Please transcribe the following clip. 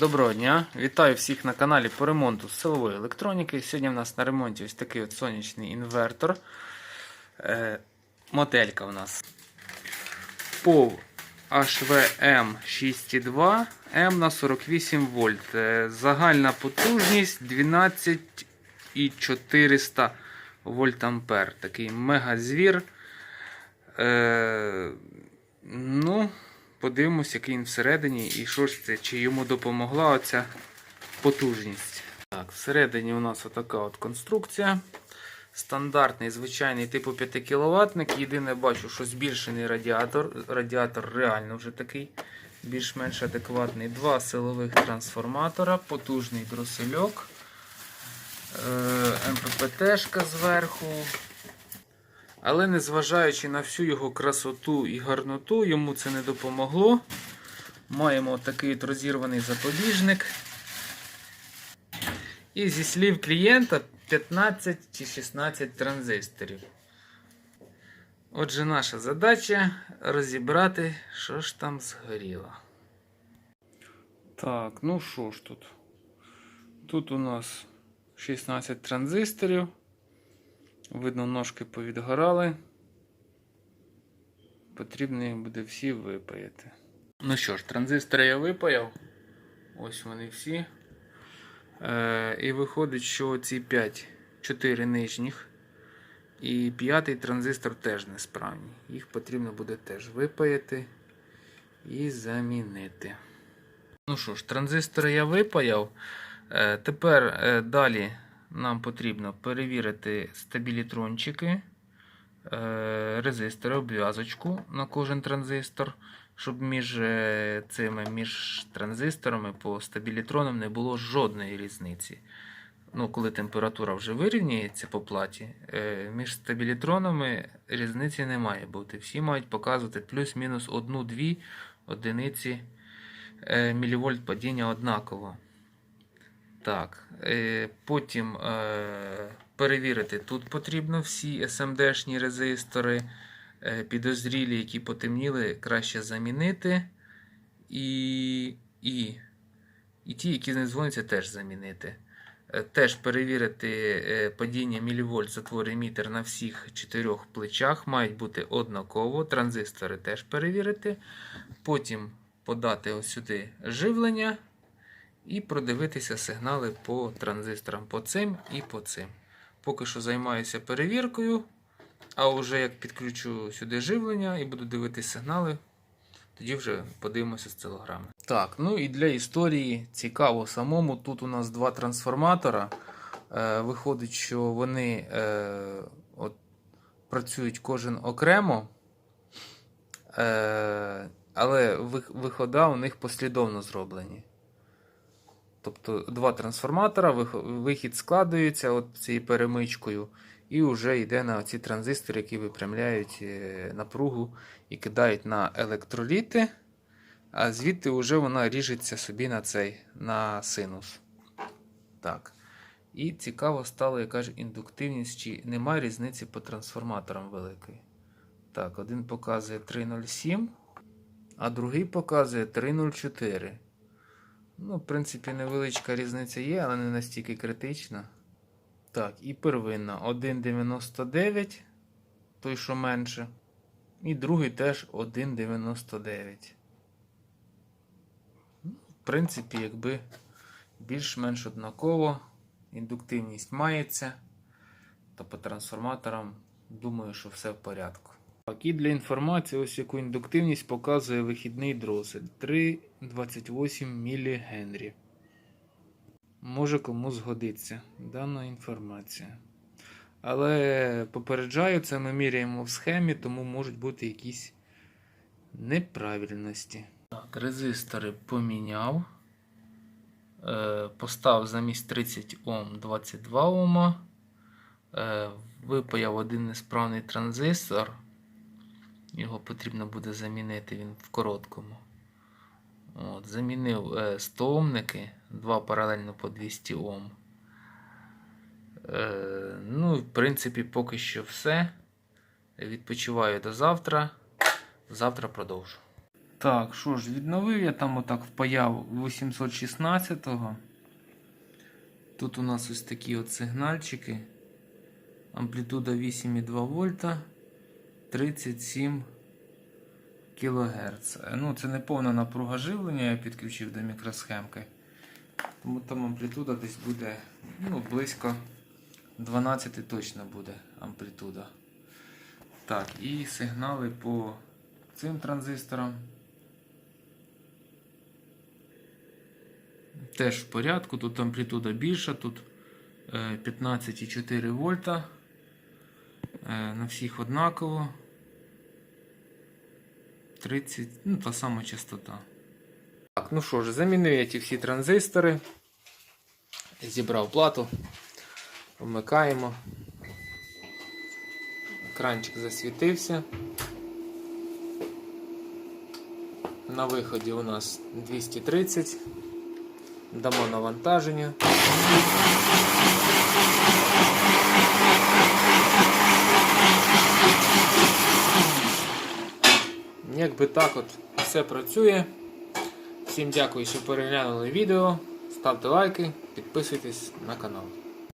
Доброго дня! Вітаю всіх на каналі по ремонту силової електроніки. Сьогодні в нас на ремонті ось такий от сонячний інвертор. Е, моделька у нас POW HVM 6.2 M на 48 вольт. Е, загальна потужність 12400 вольт ампер. Такий мегазвір. Е, ну, Подивимось, який він всередині і що ж це, чи йому допомогла оця потужність. Так, Всередині у нас отака от конструкція. Стандартний звичайний типу 5 кВт. Єдине бачу, що збільшений радіатор. Радіатор реально вже такий більш-менш адекватний. Два силових трансформатора, потужний дросельок, МППТ-шка зверху. Але незважаючи на всю його красоту і гарноту, йому це не допомогло. Маємо такий от розірваний запобіжник. І зі слів клієнта 15 чи 16 транзисторів. Отже, наша задача розібрати, що ж там згоріло. Так, ну що ж тут? Тут у нас 16 транзисторів. Видно, ножки повідгорали. Потрібно їх буде всі випаяти. Ну що ж, транзистори я випаяв. Ось вони всі. Е, І виходить, що ці 5, 4 нижніх. І п'ятий транзистор теж несправні. Їх потрібно буде теж випаяти і замінити. Ну що ж, транзистори я випаяв. Е, Тепер е, далі нам потрібно перевірити стабілітрончики, е, резистори, обв'язочку на кожен транзистор, щоб між е, цими між транзисторами по стабілітронам не було жодної різниці. Ну, Коли температура вже вирівнюється по платі, е, між стабілітронами різниці не має бути. Всі мають показувати плюс-мінус 1-2 одиниці мілівольт падіння однаково. Так, е, Потім е, перевірити, тут потрібно всі SMD-шні резистори, е, підозрілі, які потемніли, краще замінити. І і, і ті, які не дзвоняться, теж замінити. Теж перевірити падіння мілівольт затвор емітер на всіх чотирьох плечах. Мають бути однаково. Транзистори теж перевірити. Потім подати ось сюди живлення. І продивитися сигнали по транзисторам по цим і по цим. Поки що займаюся перевіркою. А вже як підключу сюди живлення і буду дивитися сигнали, тоді вже подивимося з целограми. Так, ну і для історії цікаво самому. Тут у нас два трансформатора. Е, Виходить, що вони е, от, працюють кожен окремо. Е, Але вихода у них послідовно зроблені. Тобто два трансформатора, вихід складується от цією перемичкою, і вже йде на ці транзистори, які випрямляють е, напругу і кидають на електроліти. А звідти вже вона ріжеться собі на цей на синус. Так. І цікаво стало, яка ж індуктивність, чи немає різниці по трансформаторам великої. Так, один показує 3,07, а другий показує 3,04. Ну, в принципі, невеличка різниця є, але не настільки критична. Так, і первинна 1,99, той, що менше. І другий теж 1,99. Ну, В принципі, якби більш-менш однаково. Індуктивність мається. То по трансформаторам, думаю, що все в порядку. Так, і для інформації, ось яку індуктивність показує вихідний дросель 3,28 мілігенрі. Може кому згодиться дана інформація. Але попереджаю, це ми міряємо в схемі, тому можуть бути якісь неправильності. Так, резистори поміняв. Е, Постав замість 30 Ом 22 Ома. Е, Випаяв один несправний транзистор. Його потрібно буде замінити він в короткому. От, Замінив е, 100 омники, два паралельно по 200 Ом. Е, ну, в принципі, поки що все. Відпочиваю до завтра. Завтра продовжу. Так, що ж, відновив я там отак впаяв 816-го. Тут у нас ось такі от сигнальчики. Амплітуда 8,2 вольта, 37 кГц. Ну, це не повна напруга живлення, я підключив до мікросхемки. Тому там амплітуда десь буде ну, близько 12 точно буде амплітуда. Так, і сигнали по цим транзисторам. Теж в порядку, тут амплітуда більша, тут е, 15,4 вольта. Е, На всіх однаково. 30, ну та сама частота. Так, ну що ж, замінив я ті всі транзистори. Зібрав плату. Вмикаємо. Екранчик засвітився. На виході у нас 230. Дамо навантаження. Якби так от все працює. Всім дякую, що переглянули відео. Ставте лайки, підписуйтесь на канал.